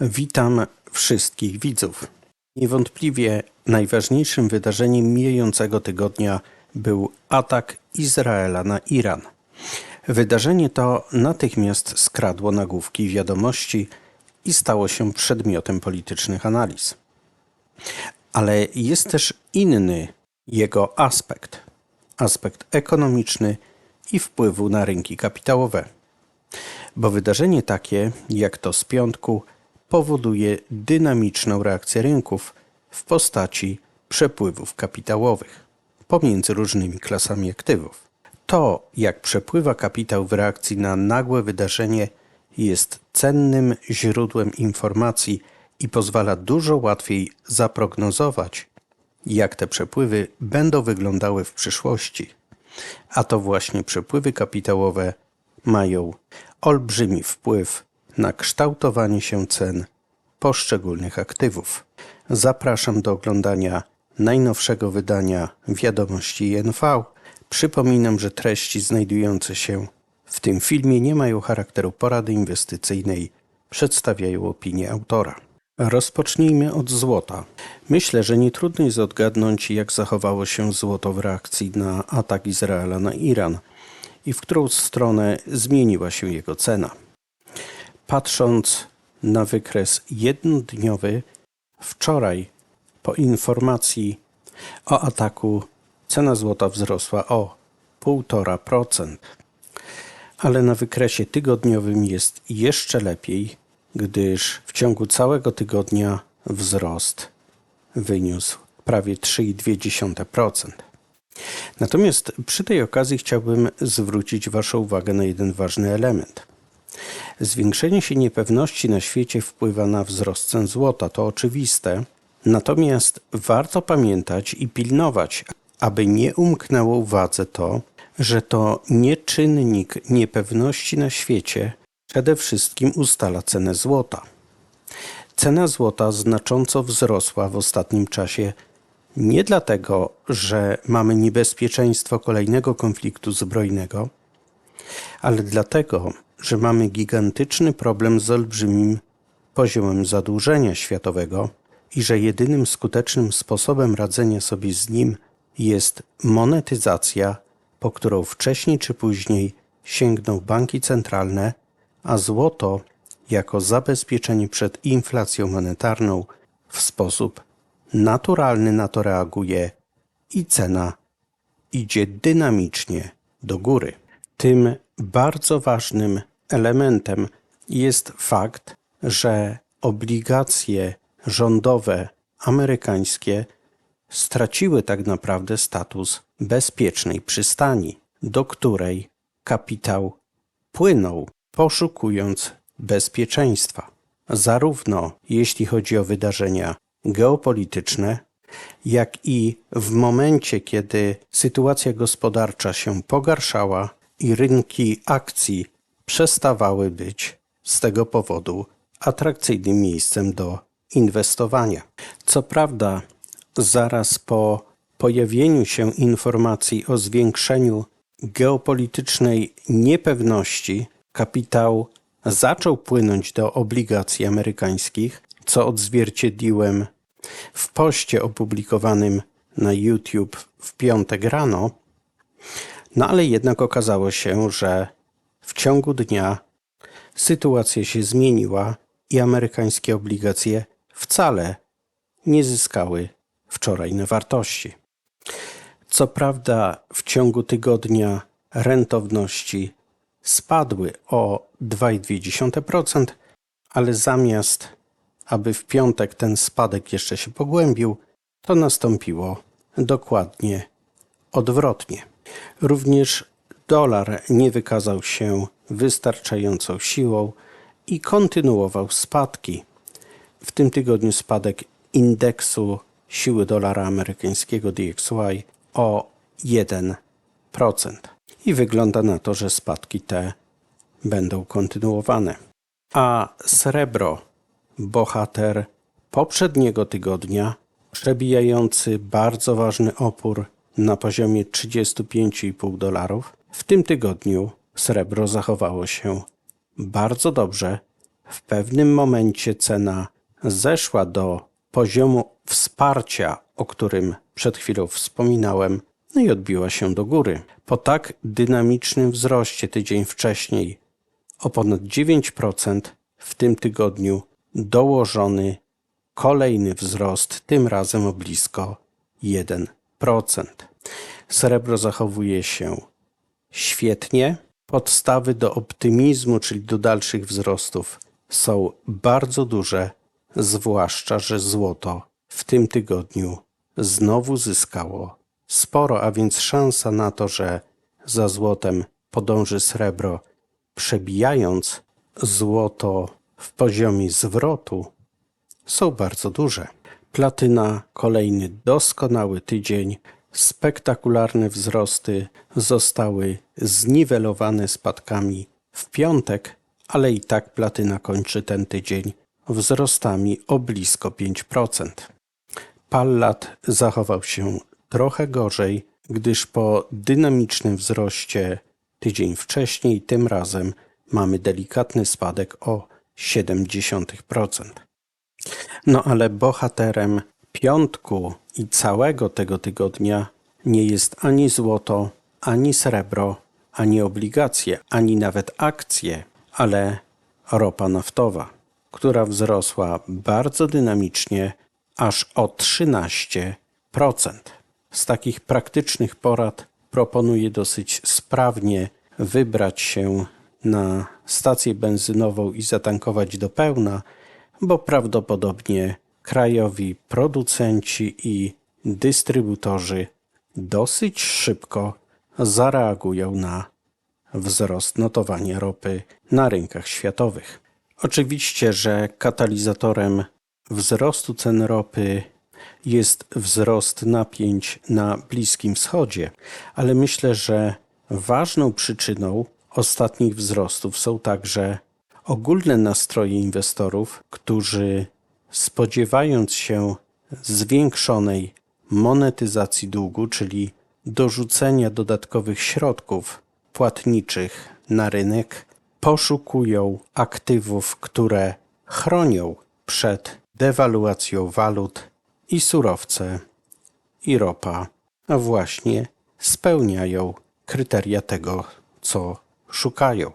Witam wszystkich widzów. Niewątpliwie najważniejszym wydarzeniem mijającego tygodnia był atak Izraela na Iran. Wydarzenie to natychmiast skradło nagłówki wiadomości i stało się przedmiotem politycznych analiz. Ale jest też inny jego aspekt aspekt ekonomiczny i wpływu na rynki kapitałowe. Bo wydarzenie takie, jak to z piątku, powoduje dynamiczną reakcję rynków w postaci przepływów kapitałowych pomiędzy różnymi klasami aktywów. To, jak przepływa kapitał w reakcji na nagłe wydarzenie, jest cennym źródłem informacji i pozwala dużo łatwiej zaprognozować, jak te przepływy będą wyglądały w przyszłości. A to właśnie przepływy kapitałowe mają olbrzymi wpływ na kształtowanie się cen poszczególnych aktywów. Zapraszam do oglądania najnowszego wydania Wiadomości INV. Przypominam, że treści znajdujące się w tym filmie nie mają charakteru porady inwestycyjnej, przedstawiają opinię autora. Rozpocznijmy od złota. Myślę, że nie trudno jest odgadnąć, jak zachowało się złoto w reakcji na atak Izraela na Iran i w którą stronę zmieniła się jego cena. Patrząc na wykres jednodniowy, wczoraj po informacji o ataku cena złota wzrosła o 1,5%. Ale na wykresie tygodniowym jest jeszcze lepiej, gdyż w ciągu całego tygodnia wzrost wyniósł prawie 3,2%. Natomiast przy tej okazji chciałbym zwrócić Waszą uwagę na jeden ważny element. Zwiększenie się niepewności na świecie wpływa na wzrost cen złota, to oczywiste, natomiast warto pamiętać i pilnować, aby nie umknęło uwadze to, że to nie czynnik niepewności na świecie przede wszystkim ustala cenę złota. Cena złota znacząco wzrosła w ostatnim czasie nie dlatego, że mamy niebezpieczeństwo kolejnego konfliktu zbrojnego, ale dlatego, że mamy gigantyczny problem z olbrzymim poziomem zadłużenia światowego i że jedynym skutecznym sposobem radzenia sobie z nim jest monetyzacja, po którą wcześniej czy później sięgną banki centralne, a złoto jako zabezpieczenie przed inflacją monetarną w sposób naturalny na to reaguje i cena idzie dynamicznie do góry. Tym bardzo ważnym elementem jest fakt, że obligacje rządowe amerykańskie straciły tak naprawdę status bezpiecznej przystani, do której kapitał płynął, poszukując bezpieczeństwa, zarówno jeśli chodzi o wydarzenia geopolityczne, jak i w momencie, kiedy sytuacja gospodarcza się pogarszała i rynki akcji przestawały być z tego powodu atrakcyjnym miejscem do inwestowania. Co prawda, zaraz po pojawieniu się informacji o zwiększeniu geopolitycznej niepewności, kapitał zaczął płynąć do obligacji amerykańskich, co odzwierciedliłem w poście opublikowanym na YouTube w piątek rano. No ale jednak okazało się, że w ciągu dnia sytuacja się zmieniła i amerykańskie obligacje wcale nie zyskały wczoraj na wartości. Co prawda, w ciągu tygodnia rentowności spadły o 2,2%, ale zamiast aby w piątek ten spadek jeszcze się pogłębił, to nastąpiło dokładnie odwrotnie. Również dolar nie wykazał się wystarczającą siłą i kontynuował spadki. W tym tygodniu spadek indeksu siły dolara amerykańskiego DXY o 1%. I wygląda na to, że spadki te będą kontynuowane. A srebro, bohater poprzedniego tygodnia, przebijający bardzo ważny opór na poziomie 35,5 dolarów, w tym tygodniu srebro zachowało się bardzo dobrze W pewnym momencie cena zeszła do poziomu wsparcia, o którym przed chwilą wspominałem, no i odbiła się do góry. Po tak dynamicznym wzroście tydzień wcześniej o ponad 9%, w tym tygodniu dołożony kolejny wzrost, tym razem o blisko 1%. Srebro zachowuje się świetnie. Podstawy do optymizmu, czyli do dalszych wzrostów, są bardzo duże, zwłaszcza, że złoto w tym tygodniu znowu zyskało sporo, a więc szansa na to, że za złotem podąży srebro, przebijając złoto w poziomie zwrotu, są bardzo duże. Platyna kolejny doskonały tydzień. Spektakularne wzrosty zostały zniwelowane spadkami w piątek, ale i tak platyna kończy ten tydzień wzrostami o blisko 5%. Pallat zachował się trochę gorzej, gdyż po dynamicznym wzroście tydzień wcześniej, tym razem mamy delikatny spadek o 0,7%. No ale bohaterem piątku i całego tego tygodnia nie jest ani złoto, ani srebro, ani obligacje, ani nawet akcje, ale ropa naftowa, która wzrosła bardzo dynamicznie, aż o 13%. Z takich praktycznych porad proponuję dosyć sprawnie wybrać się na stację benzynową i zatankować do pełna, bo prawdopodobnie krajowi producenci i dystrybutorzy dosyć szybko zareagują na wzrost notowania ropy na rynkach światowych. Oczywiście, że katalizatorem wzrostu cen ropy jest wzrost napięć na Bliskim Wschodzie, ale myślę, że ważną przyczyną ostatnich wzrostów są także ogólne nastroje inwestorów, którzy spodziewając się zwiększonej monetyzacji długu, czyli dorzucenia dodatkowych środków płatniczych na rynek, poszukują aktywów, które chronią przed dewaluacją walut i surowce i ropa, a właśnie spełniają kryteria tego, co szukają.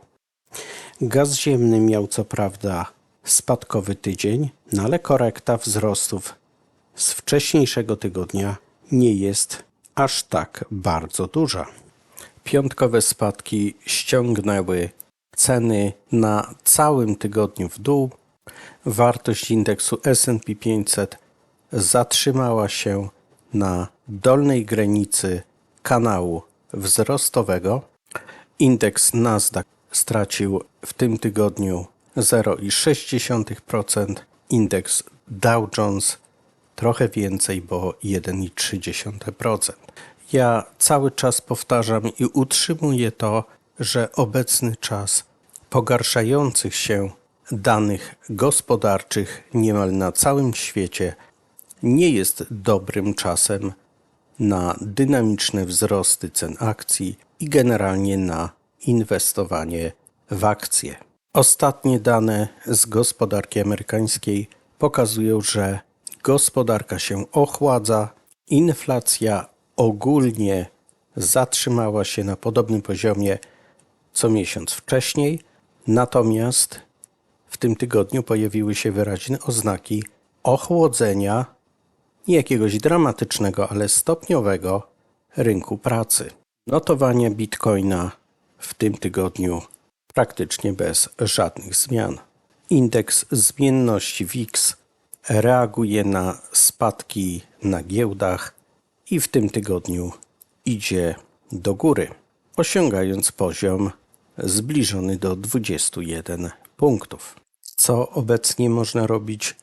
Gaz ziemny miał co prawda spadkowy tydzień, no ale korekta wzrostów z wcześniejszego tygodnia nie jest aż tak bardzo duża. Piątkowe spadki ściągnęły ceny na całym tygodniu w dół. Wartość indeksu S&P 500 zatrzymała się na dolnej granicy kanału wzrostowego. Indeks Nasdaq stracił w tym tygodniu 0,6%, indeks Dow Jones trochę więcej, bo 1,3%. Ja cały czas powtarzam i utrzymuję to, że obecny czas pogarszających się danych gospodarczych niemal na całym świecie nie jest dobrym czasem na dynamiczne wzrosty cen akcji i generalnie na inwestowanie w akcje. Ostatnie dane z gospodarki amerykańskiej pokazują, że gospodarka się ochładza, inflacja ogólnie zatrzymała się na podobnym poziomie co miesiąc wcześniej, natomiast w tym tygodniu pojawiły się wyraźne oznaki ochłodzenia, nie jakiegoś dramatycznego, ale stopniowego rynku pracy. Notowania bitcoina w tym tygodniu praktycznie bez żadnych zmian. Indeks zmienności WIX reaguje na spadki na giełdach i w tym tygodniu idzie do góry, osiągając poziom zbliżony do 21 punktów. Co obecnie można robić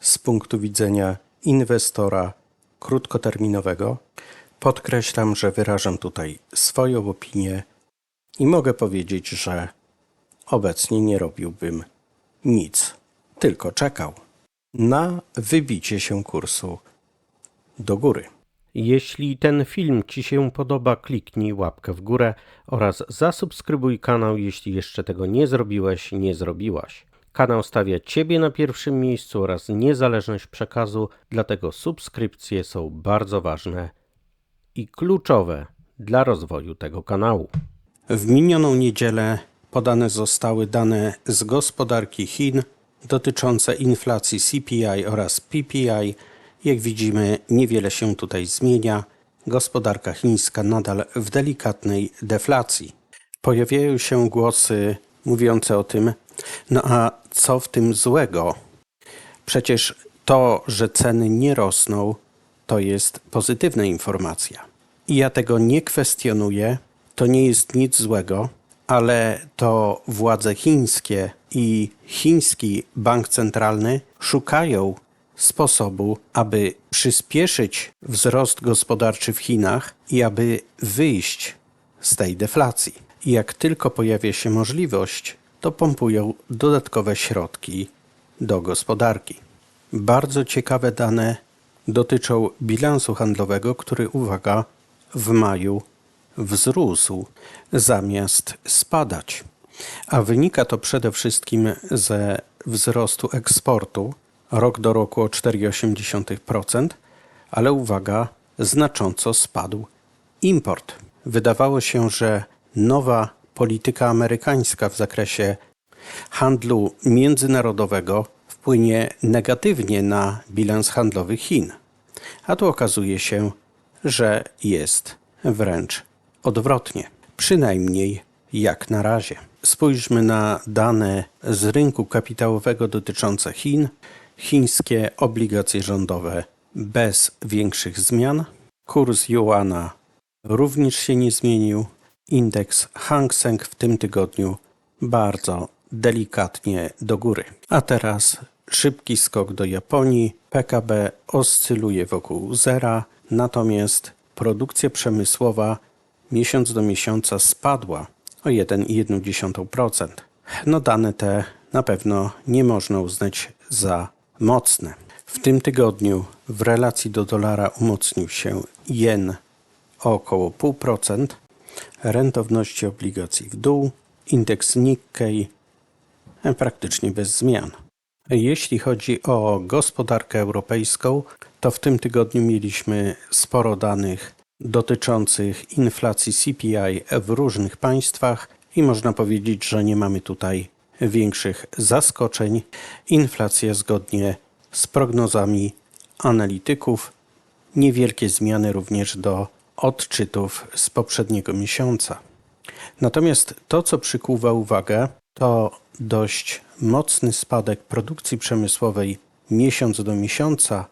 z punktu widzenia inwestora krótkoterminowego? Podkreślam, że wyrażam tutaj swoją opinię i mogę powiedzieć, że obecnie nie robiłbym nic, tylko czekał na wybicie się kursu do góry. Jeśli ten film Ci się podoba, kliknij łapkę w górę oraz zasubskrybuj kanał, jeśli jeszcze tego nie zrobiłeś, nie zrobiłaś. Kanał stawia Ciebie na pierwszym miejscu oraz niezależność przekazu, dlatego subskrypcje są bardzo ważne i kluczowe dla rozwoju tego kanału. W minioną niedzielę podane zostały dane z gospodarki Chin dotyczące inflacji CPI oraz PPI. Jak widzimy, niewiele się tutaj zmienia. Gospodarka chińska nadal w delikatnej deflacji. Pojawiają się głosy mówiące o tym, no a co w tym złego? Przecież to, że ceny nie rosną, to jest pozytywna informacja. I ja tego nie kwestionuję, to nie jest nic złego, ale to władze chińskie i chiński bank centralny szukają sposobu, aby przyspieszyć wzrost gospodarczy w Chinach i aby wyjść z tej deflacji. I jak tylko pojawia się możliwość, to pompują dodatkowe środki do gospodarki. Bardzo ciekawe dane dotyczą bilansu handlowego, który, uwaga, w maju wzrósł zamiast spadać. A wynika to przede wszystkim ze wzrostu eksportu rok do roku o 4,8%, ale uwaga, znacząco spadł import. Wydawało się, że nowa polityka amerykańska w zakresie handlu międzynarodowego wpłynie negatywnie na bilans handlowy Chin. A tu okazuje się, że jest wręcz odwrotnie. Przynajmniej jak na razie. Spójrzmy na dane z rynku kapitałowego dotyczące Chin. Chińskie obligacje rządowe bez większych zmian. Kurs juana również się nie zmienił. Indeks Hang Seng w tym tygodniu bardzo delikatnie do góry. A teraz szybki skok do Japonii. PKB oscyluje wokół zera, natomiast produkcja przemysłowa miesiąc do miesiąca spadła o 1,1%. No dane te na pewno nie można uznać za mocne. W tym tygodniu w relacji do dolara umocnił się jen o około 0,5%, rentowności obligacji w dół, indeks Nikkei praktycznie bez zmian. Jeśli chodzi o gospodarkę europejską, to w tym tygodniu mieliśmy sporo danych dotyczących inflacji CPI w różnych państwach i można powiedzieć, że nie mamy tutaj większych zaskoczeń. Inflacja zgodnie z prognozami analityków, niewielkie zmiany również do odczytów z poprzedniego miesiąca. Natomiast to, co przykuwa uwagę, to dość mocny spadek produkcji przemysłowej miesiąc do miesiąca,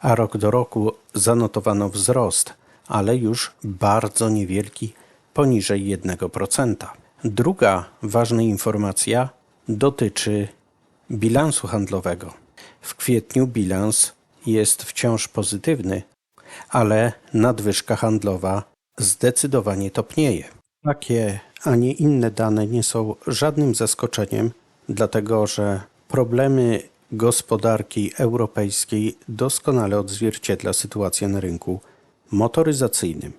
a rok do roku zanotowano wzrost, ale już bardzo niewielki, poniżej 1%. Druga ważna informacja dotyczy bilansu handlowego. W kwietniu bilans jest wciąż pozytywny, ale nadwyżka handlowa zdecydowanie topnieje. Takie, a nie inne dane nie są żadnym zaskoczeniem, dlatego że problemy gospodarki europejskiej doskonale odzwierciedla sytuacja na rynku motoryzacyjnym.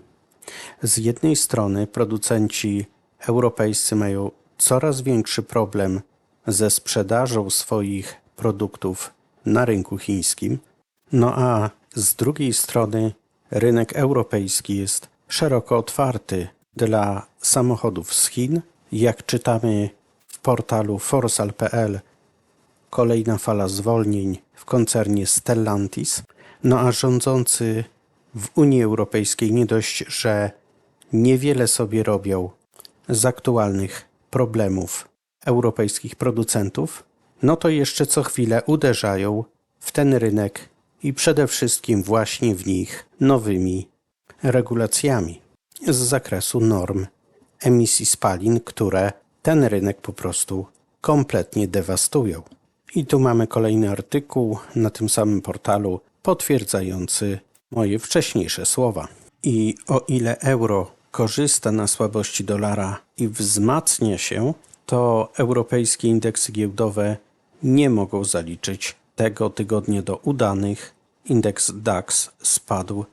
Z jednej strony producenci europejscy mają coraz większy problem ze sprzedażą swoich produktów na rynku chińskim, no a z drugiej strony rynek europejski jest szeroko otwarty dla samochodów z Chin. Jak czytamy w portalu forsal.pl, kolejna fala zwolnień w koncernie Stellantis, no a rządzący w Unii Europejskiej nie dość, że niewiele sobie robią z aktualnych problemów europejskich producentów, no to jeszcze co chwilę uderzają w ten rynek i przede wszystkim właśnie w nich nowymi regulacjami z zakresu norm emisji spalin, które ten rynek po prostu kompletnie dewastują. I tu mamy kolejny artykuł na tym samym portalu potwierdzający moje wcześniejsze słowa. I o ile euro korzysta na słabości dolara i wzmacnia się, to europejskie indeksy giełdowe nie mogą zaliczyć tego tygodnia do udanych. Indeks DAX spadł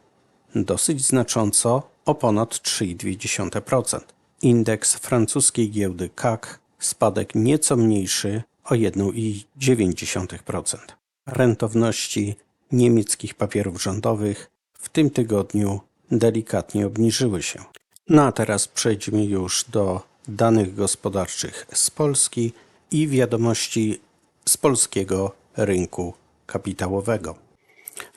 dosyć znacząco o ponad 3,2%. Indeks francuskiej giełdy CAC spadek nieco mniejszy o 1,9%. Rentowności niemieckich papierów rządowych w tym tygodniu delikatnie obniżyły się. No a teraz przejdźmy już do danych gospodarczych z Polski i wiadomości z polskiego rynku kapitałowego.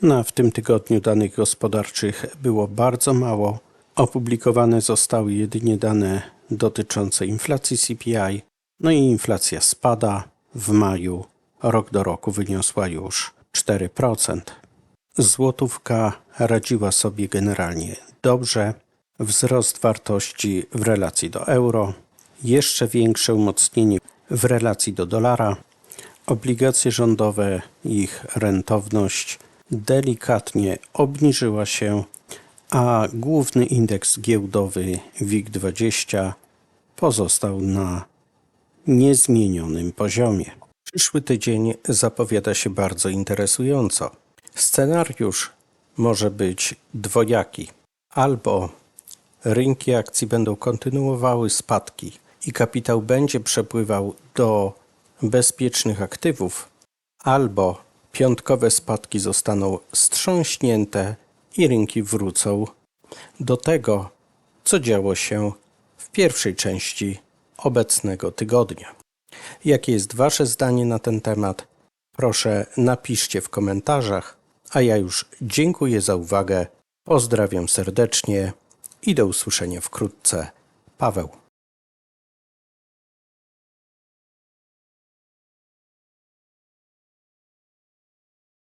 No w tym tygodniu danych gospodarczych było bardzo mało. Opublikowane zostały jedynie dane dotyczące inflacji CPI, no i inflacja spada. W maju rok do roku wyniosła już 4%. Złotówka radziła sobie generalnie dobrze. Wzrost wartości w relacji do euro, jeszcze większe umocnienie w relacji do dolara. Obligacje rządowe, ich rentowność delikatnie obniżyła się, a główny indeks giełdowy WIG20 pozostał na niezmienionym poziomie. Przyszły tydzień zapowiada się bardzo interesująco. Scenariusz może być dwojaki. Albo rynki akcji będą kontynuowały spadki i kapitał będzie przepływał do bezpiecznych aktywów, albo piątkowe spadki zostaną strząśnięte i rynki wrócą do tego, co działo się w pierwszej części obecnego tygodnia. Jakie jest Wasze zdanie na ten temat? Proszę napiszcie w komentarzach, a ja już dziękuję za uwagę, pozdrawiam serdecznie i do usłyszenia wkrótce. Paweł.